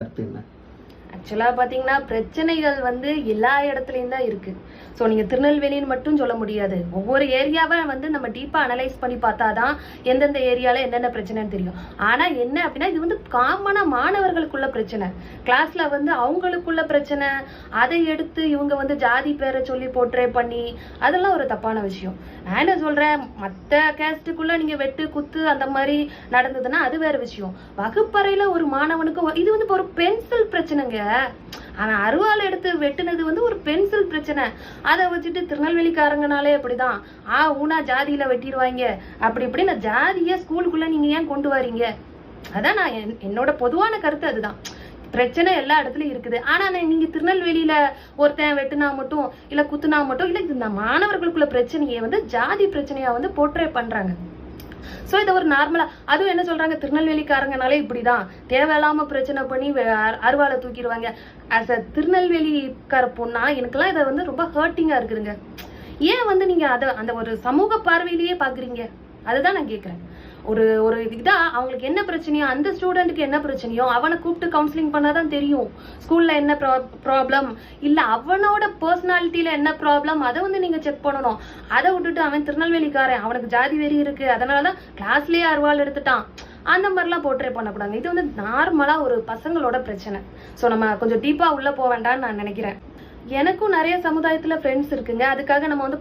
கருத்து என்ன ஆக்சுவலாக பார்த்தீங்கன்னா பிரச்சனைகள் வந்து எல்லா இடத்துலையும் தான் இருக்குது ஸோ நீங்கள் திருநெல்வேலின்னு மட்டும் சொல்ல முடியாது. ஒவ்வொரு ஏரியாவை வந்து நம்ம டீப்பாக அனலைஸ் பண்ணி பார்த்தா தான் எந்தெந்த ஏரியாவில் என்னென்ன பிரச்சனைன்னு தெரியும். ஆனால் என்ன அப்படின்னா இது வந்து காமனாக மாணவர்களுக்குள்ள பிரச்சனை. கிளாஸில் வந்து அவங்களுக்குள்ள பிரச்சனை. அதை எடுத்து இவங்க வந்து ஜாதி பேரை சொல்லி போர்ட்ரே பண்ணி அதெல்லாம் ஒரு தப்பான விஷயம். நான் என்ன சொல்கிறேன் மற்ற கேஸ்ட்டுக்குள்ளே நீங்கள் வெட்டு குத்து அந்த மாதிரி நடந்ததுன்னா அது வேறு விஷயம். வகுப்பறையில் ஒரு மாணவனுக்கு இது வந்து இப்போ ஒரு பென்சில் பிரச்சனைங்க. ஆனால் அருவாள் எடுத்து வெட்டுனது வந்து ஒரு பென்சில் பிரச்சனை. அதை வச்சுட்டு திருநெல்வேலிக்காரங்கனாலே அப்படிதான். ஆ ஊனா ஜாதியில வெட்டிடுவாங்க. அப்படி இப்படி நான் ஜாதியை ஸ்கூலுக்குள்ள நீங்க ஏன் கொண்டு வரீங்க? அதான் நான் என்- என்னோட பொதுவான கருத்து அதுதான். பிரச்சனை எல்லா இடத்துலயும் இருக்குது. ஆனா நீங்க திருநெல்வேலியில ஒருத்தன் வெட்டுனா மட்டும் இல்ல குத்துனா மட்டும் இல்ல இந்த மாணவர்களுக்குள்ள பிரச்சனையை வந்து ஜாதி பிரச்சனையா வந்து போர்ட்ரே பண்றாங்க. ஸோ இதை ஒரு நார்மலா அதுவும் என்ன சொல்றாங்க? திருநெல்வேலிக்காரங்கனாலே இப்படிதான். தேவையில்லாம பிரச்சனை பண்ணி அருவாலை அருவாளை தூக்கிடுவாங்க. ஆஸ் அ திருநெல்வேலிக்கார பொண்ணா எனக்குலாம் இதை வந்து ரொம்ப ஹர்ட்டிங்கா இருக்குதுங்க. ஏன் வந்து நீங்க அதை அந்த ஒரு சமூக பார்வையிலேயே பாக்குறீங்க? அதுதான் நான் கேட்குறேன் ஒரு ஒரு இதுதான் அவங்களுக்கு என்ன பிரச்சனையோ அந்த ஸ்டூடெண்ட்டுக்கு என்ன பிரச்சனையோ அவனை கூப்பிட்டு கவுன்சிலிங் பண்ணால் தான் தெரியும். ஸ்கூலில் என்ன ப்ராப்ளம் இல்லை அவனோட பர்சனாலிட்டியில் என்ன ப்ராப்ளம் அதை வந்து நீங்கள் செக் பண்ணணும். அதை விட்டுட்டு அவன் திருநெல்வேலிக்காரன். அவனுக்கு ஜாதி வெறி இருக்குது அதனால தான் கிளாஸ்லேயே அறுவாள் எடுத்துட்டான். அந்த மாதிரிலாம் போர்ட்ரே பண்ணக்கூடாது. இது வந்து நார்மலாக ஒரு பசங்களோட பிரச்சனை. ஸோ நம்ம கொஞ்சம் டீப்பாக உள்ளே போக வேண்டாம்னு நான் நினைக்கிறேன். எனக்கும் நிறைய சமுதாயத்தில் ஃப்ரெண்ட்ஸ் இருக்குங்க. அதுக்காக நம்ம வந்து